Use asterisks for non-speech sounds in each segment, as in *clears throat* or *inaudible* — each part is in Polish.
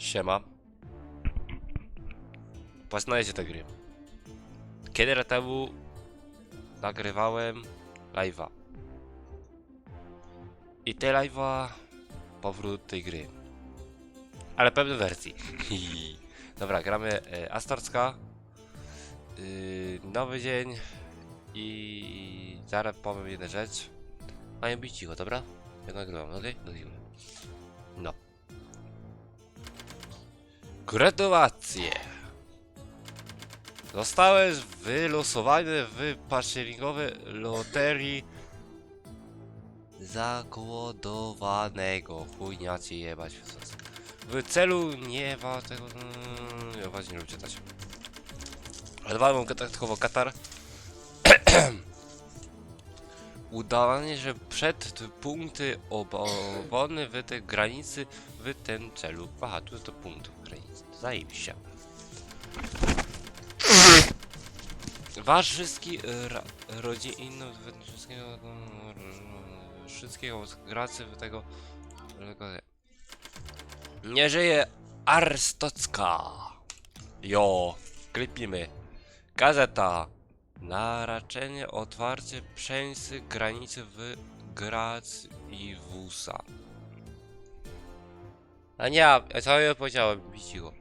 Siema. Poznajecie te gry. Kiedy lat temu nagrywałem live'a. I te live'a powrót tej gry. Ale pewnej wersji. *laughs* Dobra, gramy e, Astorska. Yy, nowy dzień. I zaraz powiem jedną rzecz. Mają być cicho, dobra? Ja nagrywam, okej? Do Gratulacje! Zostałeś wylosowany w październikowej loterii zagłodowanego. Chujnia cię jebać. W celu nie ma tego... mm, Ja właśnie nie lubię czytać. Mam dodatkowo Katar. *clears throat* Udawanie, że przed punkty obrony w tej granicy w tym celu. Aha, tu jest to punkt granicy. Zajebiście. Wasz wszystki ra, rodziny wszystkiego wszystkiego z gracy tego nie żyje Arstocka. Jo, klipimy. Gazeta. Na raczenie otwarcie przejsty granicy w Grac i Wusa. A nie, co ja powiedziałem, cicho.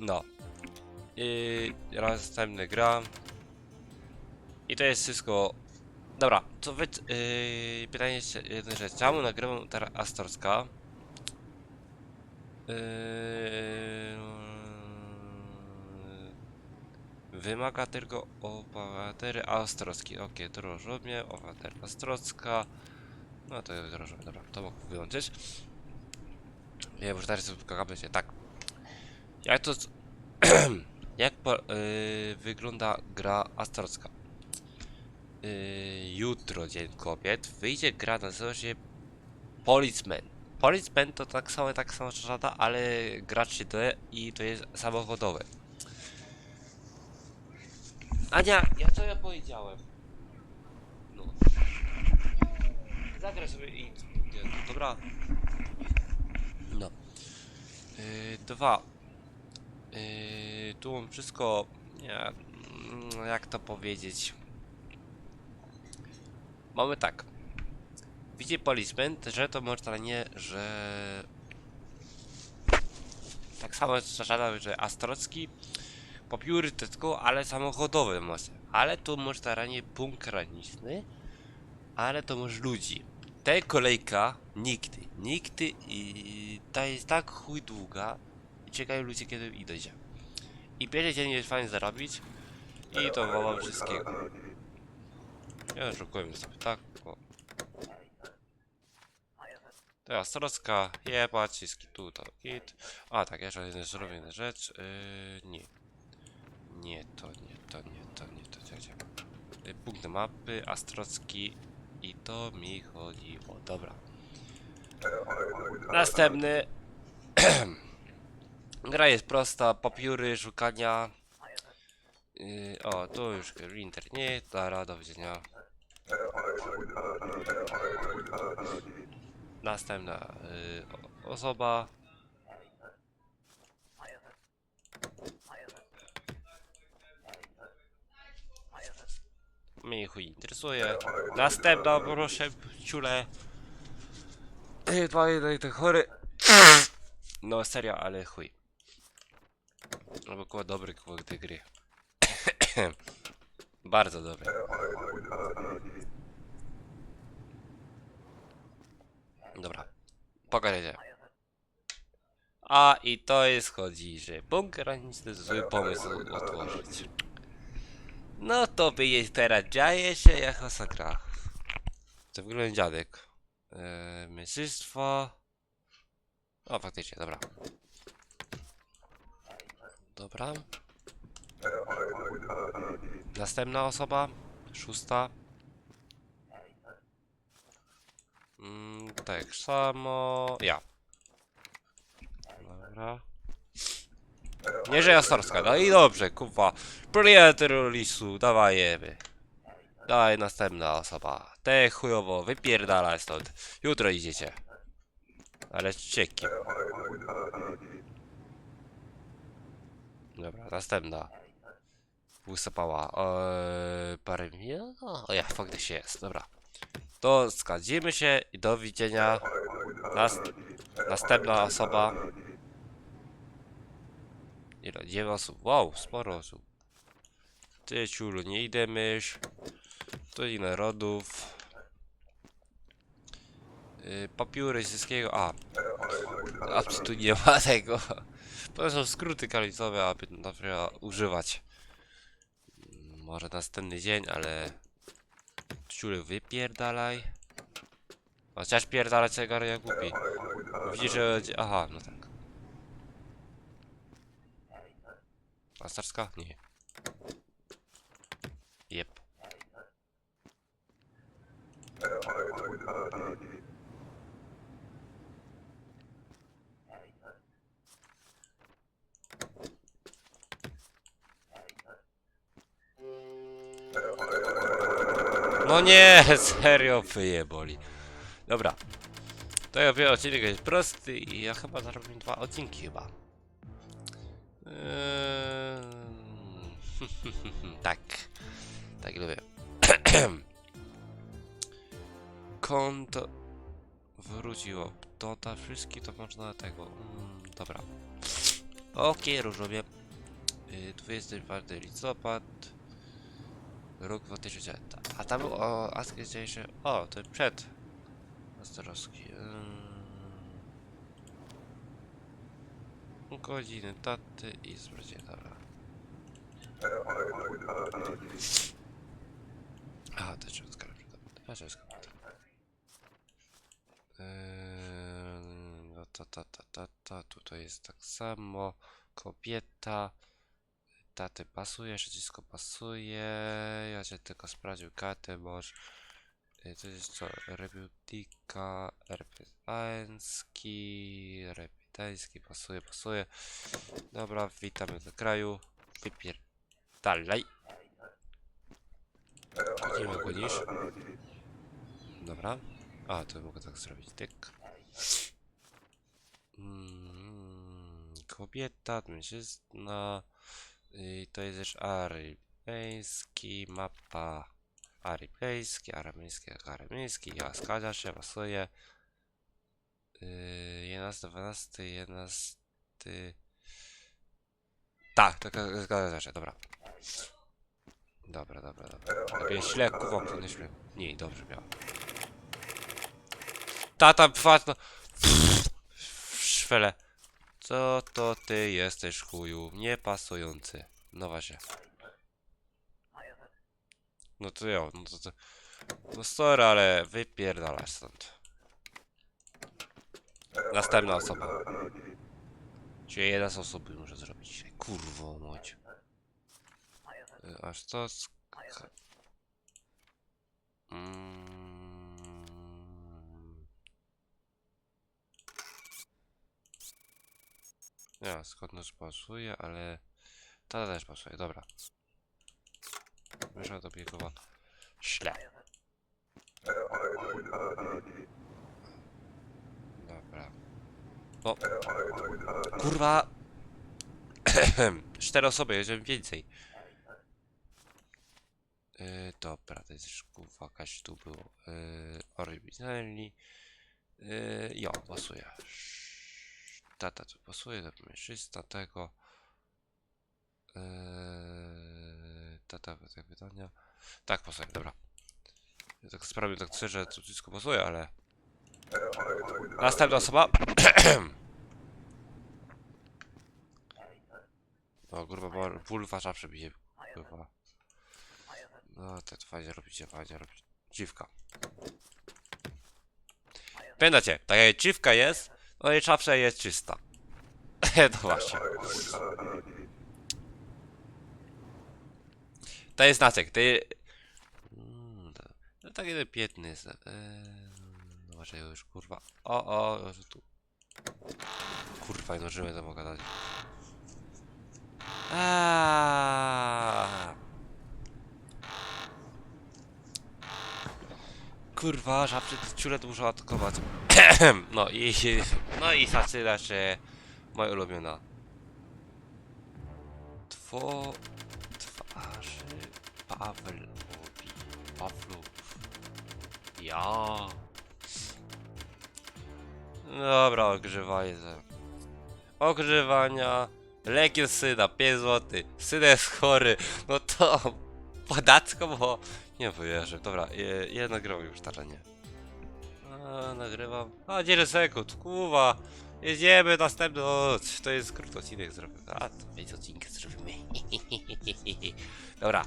No. I następny gra. I to jest wszystko. Dobra, to wy... Yy, pytanie jeszcze jedna rzecz. Czemu nagrywam teraz Astorska? Yy, wymaga tylko obywatery Ostrocki. Ok, drożobnie, obywatel Ostrocka. No to drożobnie, dobra, to mogę wyłączyć. Nie, bo teraz spotkamy się, tak. Jak to... *clears throat* jak po, yy, wygląda gra Astrocka? Yy, jutro, Dzień Kobiet, wyjdzie gra, nazywa się Policeman. Policeman to tak samo, tak samo szata, ale gracz się D i to jest samochodowe. Ania, ja co ja powiedziałem? No. Zagraj sobie i... Dobra. No. Yy, dwa. Yy, tu mam wszystko... Mm, jak to powiedzieć? Mamy tak. Widzi policeman, że to można nie, że... Tak samo szaszada, że Astrocki popióry tylko, ale samochodowe może. Ale tu można ranie punkt graniczny, ale to może ludzi. Ta kolejka nigdy, nigdy i ta jest tak chuj długa i czekają ludzie kiedy idzie. I pierwszy dzień jest fajnie zarobić i to woła wszystkiego. Ja szukujemy sobie tak, o. Teraz Trocka, jebać, jest tu, to. A tak, jeszcze jedna zrobię jedna rzecz. Yy, nie. Nie, to nie, to nie, to nie, to nie. Yy, punkty mapy, Astrocki i to mi chodzi o, dobra. Następny. *clears throat* Gra jest prosta, papiury, szukania. Yy, o, tu już internet, dobra, do widzenia. Następna y, o- osoba. Mnie chuj interesuje. Następna, proszę, ciule. Ej, dwa, jeden, ten chory. No serio, ale chuj. Albo koło dobry koło tej gry. *coughs* Bardzo dobry. Dobra. Pogadajcie. A i to jest chodzi, że punkt graniczny zły pomysł otworzyć. No to by teraz dzieje się jak masakra. To wygląda dziadek. Mysystwo. O, faktycznie, dobra. Dobra. Następna osoba. Szósta. Mm, tak samo. Ja. Dobra. Że Jastorska, no i dobrze, kurwa. Próbuję terrorystu, dawajemy. Dawaj następna osoba. Te chujowo, wypierdalaj stąd. Jutro idziecie. Ale z ciekiem. Dobra, następna. Wysypała. Eee, parę minut? O ja, faktycznie jest, dobra. To zgadzimy się i do widzenia. Nas następna osoba. Ile? 9 osób. Wow, sporo osób. Ty ciulu, nie idę mysz. Tu i narodów. Yy, papiery wszystkiego. A. A tu nie ma tego. To są skróty kalicowe, aby na przykład używać. Może następny dzień, ale... Ciury wypierdalaj. Chociaż pierdalać zegary jak głupi. Widzisz, że... Aha, no tak. A starska? Nie. Jep. No nie, *laughs* serio wyjeboli. Dobra. To ja wiem, odcinek jest prosty i ja chyba zarobię dwa odcinki chyba. Eee... *laughs* tak. Tak lubię. *clears throat* Konto wróciło. Doda wszystkie to można tego. Mm, dobra. Okej, różowie. Yy, 24 listopad. Rok 2000. A tam był o Ask dzisiejszy. O, to przed. Ostroski. Yy... Godziny, daty i zwrócie, dobra. A, to trzeba skarżyć. Yy, no ta, ta, ta, ta, ta, tutaj jest tak samo. Kobieta. Taty pasuje, wszystko pasuje. Ja cię tylko sprawdził kartę, boż. Yy, To jest co? Rebutika, repetański, repetański, pasuje, pasuje. Dobra, witamy do kraju. Wypier... Dalej. Nie ma go niż. Dobra. A, to mogę tak zrobić, tyk. Mm, kobieta, mężczyzna. I to jest też aryjski, mapa aryjski, aramejski, aramejski. Ja zgadza się, pasuje. Yy, 11, 12, 11. Tak, tak, zgadza się, dobra. Dobra, dobra, dobra. Lepiej źle kuwam, to nie dobrze miała. Tata, patrz no. Szwele. Co to ty jesteś chuju? Niepasujący. No właśnie. No to jo, no to, to No sorry, ale wypierdalasz stąd. Następna osoba. Czyli jedna z osób muszę zrobić dzisiaj. Kurwo. Y, Aż to... sk- Mm. Skąd też pasuje, ale... Ta też pasuje, dobra. Wyszła do biegowa. Śle. Dobra. O. Kurwa! *clears throat* Cztery osoby, jedziemy więcej. Yy, dobra, to jest już kurwa tu było. Yy, oryginalni. Yy, jo, pasuje. Tata tu pasuje, to mężczyzna tego. Yy, tata te pytania. Tak, pasuje, dobra. Ja tak sprawię tak chcę, że to wszystko pasuje, ale. Następna osoba. *clears throat* O, kurwa, bo pulwa zawsze bije. Kurwa. No, to fajnie robicie, fajnie robicie. Dziwka. Pamiętacie, tak jak dziwka jest, no i zawsze jest czysta. *laughs* no właśnie. To jest znaczek, to jest... Mm, taki jeden piękny jest. No może już, kurwa. O, o, że tu. Kurwa, no żyły to mogę dać. Kurwa, żabczy ciule to atakować. *clears throat* no i... No i zaczyna się moja ulubiona. po twarzy Pawłowi. Pawlów. Ja. Dobra, ogrzewaj ze. Ogrzewania. Lekiem syna, 5 zł. Syn jest chory. No to podatko, bo nie wierzę. Dobra, je, ja nagrywam już nie. A, nagrywam. A, 10 sekund, kuwa. Jedziemy następny. O, to jest krótki odcinek zrobię. A, to więc odcinek zrobimy. *laughs* Dobra.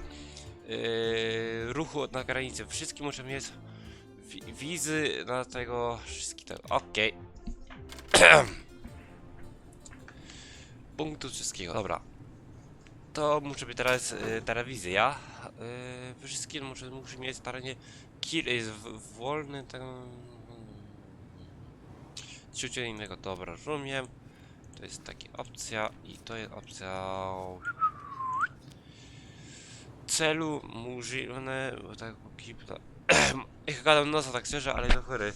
Yy, ruchu na granicy. Wszystkie muszę mieć wi wizy na tego. Wszystkie tego. Okej. *clears throat* Punktu wszystkiego. Dobra. To muszę być teraz yy, telewizja. Yy, wszystkie muszę, muszę mieć staranie. Kill jest w, wolny ten. Ciucie innego, dobra, rozumiem. To jest taka opcja i to jest opcja celu murzywne, bo tak kipla. *clears throat* Jak gadam nosa tak szczerze, ale do chory.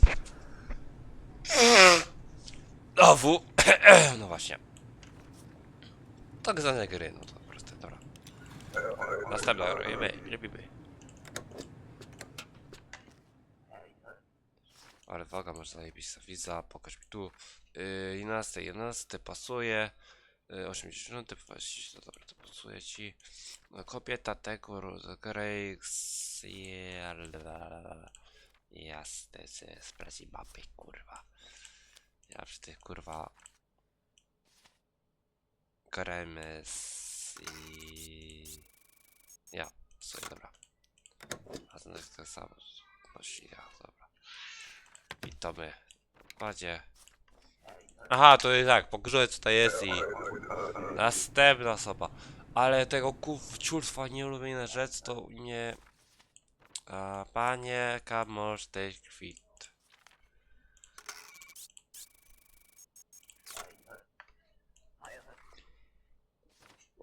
*clears throat* Znowu. *clears throat* no właśnie. Tak zwane gry, no to. Następna robimy, robimy. Ale waga masz zajebista. Wiza, pokaż mi tu. Yy, 11, 11 pasuje. Yy, 80, 20, no dobra, to pasuje ci. No, kobieta tego Grace. Jasne, sprawdzi mapy, kurwa. Ja przy tych kurwa. Kremes i. Ja, sobie dobra. A to jest tak samo. Nosi, ja, dobra. I to my. Kładzie. Aha, to jest tak, pogrzebać co to jest i... Następna osoba. Ale tego kurwa nie ulubione rzecz to nie... A, panie, kamosz tej kwit.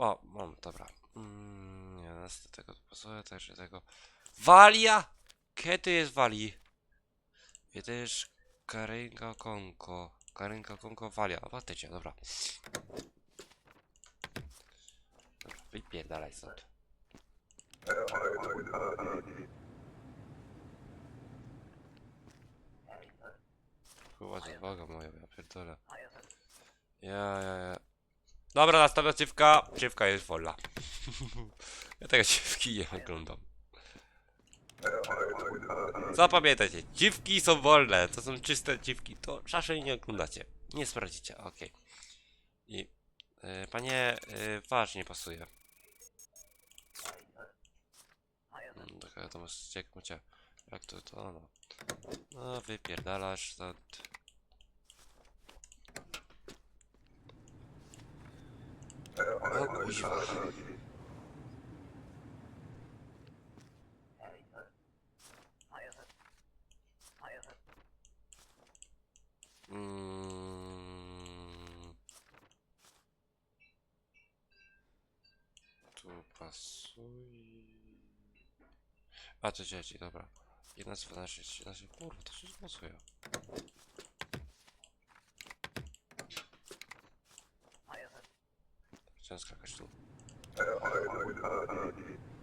O, mam, dobra. Mm, nie, nas do tego pasuje, także tego... Walia! Kiedy jest wali? Jedyż Karynka Konko. Karynka Konko Walia. Patycie, dobra. Dobra, wypierdalaj stąd. Chyba to waga moja, ja pierdolę. Ja, ja, ja. Dobra, następna dziewka. Dziewka jest wolna. *laughs* ja tego dziewki nie oglądam. Zapamiętajcie, dziwki są wolne, to są czyste dziwki, to raczej nie oglądacie, nie sprawdzicie, okej. I, e, panie, e, wasz nie pasuje. Mm, Taka to masz, jak macie, jak to, to, no. No, wypierdalasz. Mm. Tu pasuje. A to dzieci, dobra. 11, 12, 13, kurwa, to się pasuje.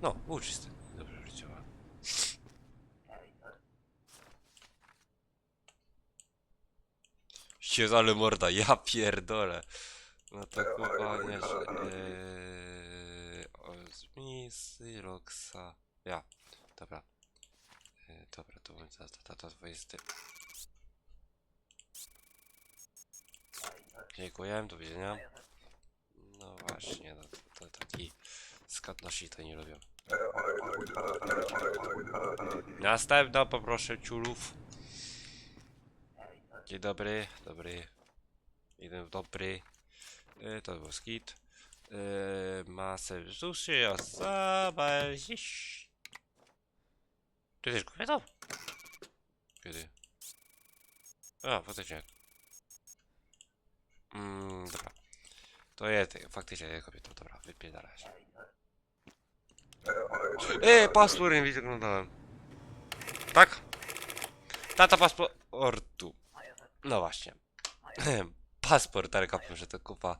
No, był czysty. Dobrze, że działa. Się ale morda, ja pierdolę. No to kurwa nieźle. Eee, Ozmisy, Roxa. Ja, dobra. Eee, dobra, to będzie ta, ta, ta 20. Dziękuję, do widzenia. No właśnie, no, to, to taki skat na to nie lubią. Następna poproszę ciulów. Dzień dobry, dobry. Jeden dobry. E, to był skit. E, masę suszy, osoba dziś. Ty też kobietą? Kiedy? A, faktycznie. Mm, dobra. To jest, faktycznie jest kobietą, dobra, wypierdalać. Ej, paszport nie wyglądałem. Tak? Tata paszportu. No właśnie. *clears throat* Paszport, ale kapłem, że to kupa.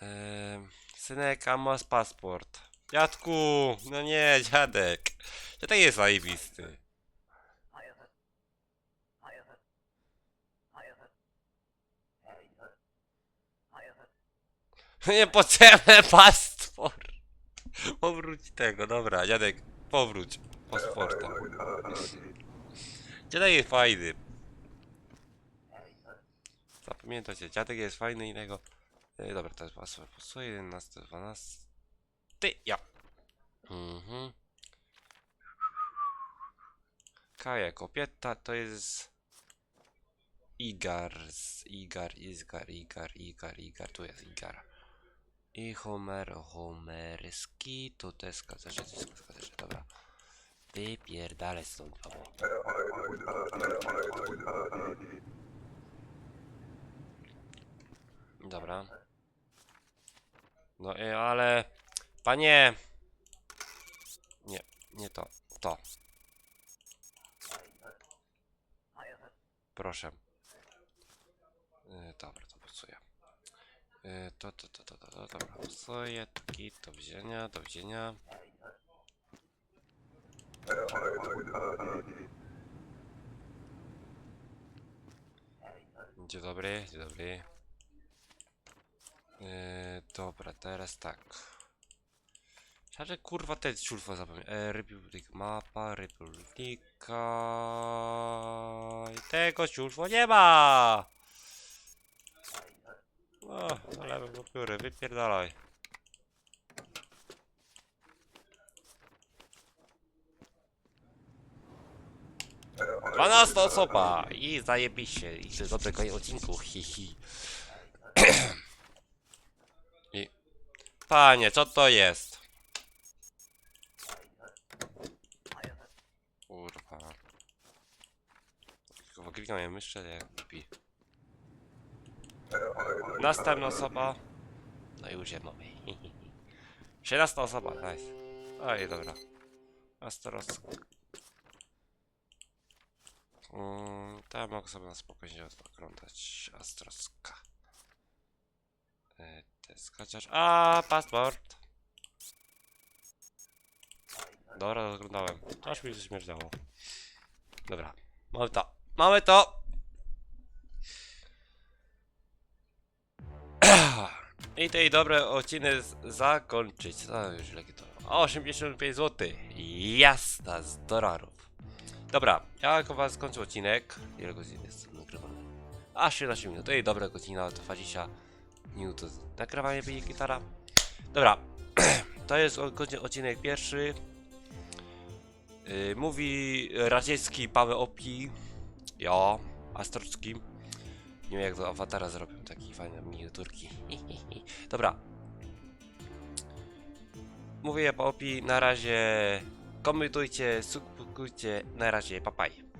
Ehm, Synek, a masz paszport. Dziadku! No nie, dziadek. Dziadek jest zajebisty. *laughs* Nie potrzebny paszport. *laughs* Powróć tego, dobra, dziadek, powróć. Paszporta. Dziadek jest fajny. Zapamiętajcie, dziadek jest fajny i tego. E, dobra, to jest paszport. Pasuje 11, 12. Ty, ja. Mhm. Kaja kobieta to jest. Igar, Igar, Igar, Igar, Igar, tu jest Igar. I Homer, Homerski, tu też zgadza się, to zgadza się, dobra. Wypierdalaj stąd, Paweł. Dobra. No i ale... Panie! Nie, nie to. To. Proszę. Yy, dobra, to pasuje. Yy, to, to, to, to, to, to, dobra, pasuje. Taki, do wzięcia, do wzięcia. Dzień dobry, dzień dobry. Yy, dobra, teraz tak. Ale kurwa ten ciulfa zapomniał. E, Republic mapa, Republika. I tego ciulfa nie ma! O, na lewym papiery, wypierdalaj. Dwanasta osoba! I zajebiście. I do dobrego odcinku, hi hi. I... Panie, co to jest? Kurwa. Tylko klikam myszczę jak głupi. Następna osoba. No i już mamy. *laughs* 17 osoba, nice. Oj, dobra. Astorowska. Mm, to ja mogę sobie na spokojnie oglądać Astrowska. E, to jest chociaż... A, paszport! Dobra, oglądałem. Aż mi się śmierdziało. Dobra, mamy to. Mamy to! I tej dobre odcinek zakończyć. No już jakie to. 85 zł. Jasna z dolarów. Dobra, ja jako was skończę odcinek. Ile godzin jest nagrywany? A 17 minut. To jest dobra godzina, 20 minut to nagrywanie będzie gitara. Dobra, *clears throat* to jest odcinek pierwszy. Yy, mówi radziecki Paweł Opi. Ja, Astrocki. Nie wiem jak do awatara zrobią, taki fajne miniaturki. *laughs* Dobra. Mówię Paweł Opi, na razie komentujcie, subskrybujcie, na razie, papaj.